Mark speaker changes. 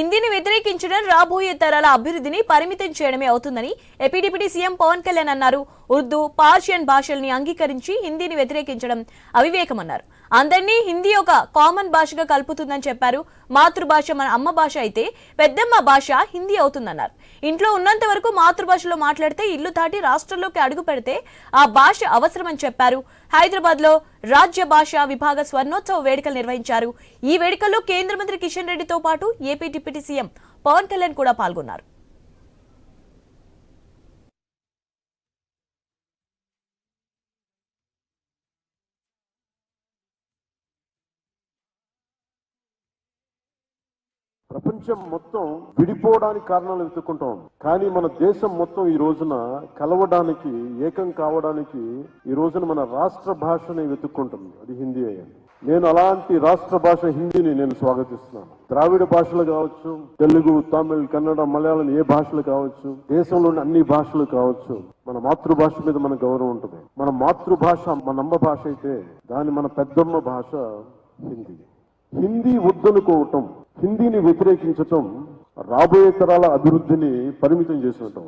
Speaker 1: హిందీని వ్యతిరేకించడం రాబోయే తరాల అభివృద్ధిని పరిమితం చేయడమే అవుతుందని AP deputy CM Pawan Kalyan అన్నారు. ఉర్దూ పార్షియన్ భాషల్ని అంగీకరించి హిందీని వ్యతిరేకించడం అవివేకమన్నారు. అందరినీ హిందీ ఒక కామన్ భాషగా కలుపుతుందని చెప్పారు. మాతృభాష మన అమ్మ భాష అయితే పెద్దమ్మ భాష హిందీ అవుతుందన్నారు. ఇంట్లో ఉన్నంత వరకు మాతృభాషలో మాట్లాడితే ఇల్లు దాటి రాష్ట్రంలోకి అడుగు పెడితే ఆ భాష అవసరమని చెప్పారు. హైదరాబాద్లో రాజ్య భాష విభాగ స్వర్ణోత్సవ వేడుకలు నిర్వహించారు. ఈ వేడుకల్లో కేంద్ర మంత్రి కిషన్ రెడ్డితో పాటు AP deputy CM Pawan Kalyan కూడా పాల్గొన్నారు.
Speaker 2: ప్రపంచం మొత్తం విడిపోవడానికి కారణాలు వెతుక్కుంటా ఉంది. కానీ మన దేశం మొత్తం ఈ రోజున కలవడానికి ఏకం కావడానికి ఈ రోజున మన రాష్ట్ర భాషని వెతుక్కుంటుంది. అది హిందీ అయ్యింది నేను అలాంటి రాష్ట్ర భాష హిందీని నేను స్వాగతిస్తున్నాను. ద్రావిడ భాషలు కావచ్చు తెలుగు తమిళ్ కన్నడ మలయాళం ఏ భాషలు కావచ్చు దేశంలోని అన్ని భాషలు కావచ్చు మన మాతృభాష మీద మన గౌరవం ఉంటుంది. మన మాతృభాష మన అమ్మ భాష అయితే దాని మన పెద్దమ్మ భాష హిందీ. హిందీ వద్దనుకోవటం హిందీని వ్యతిరేకించటం రాబోయే తరాల అభివృద్ధిని పరిమితం చేసినట్టు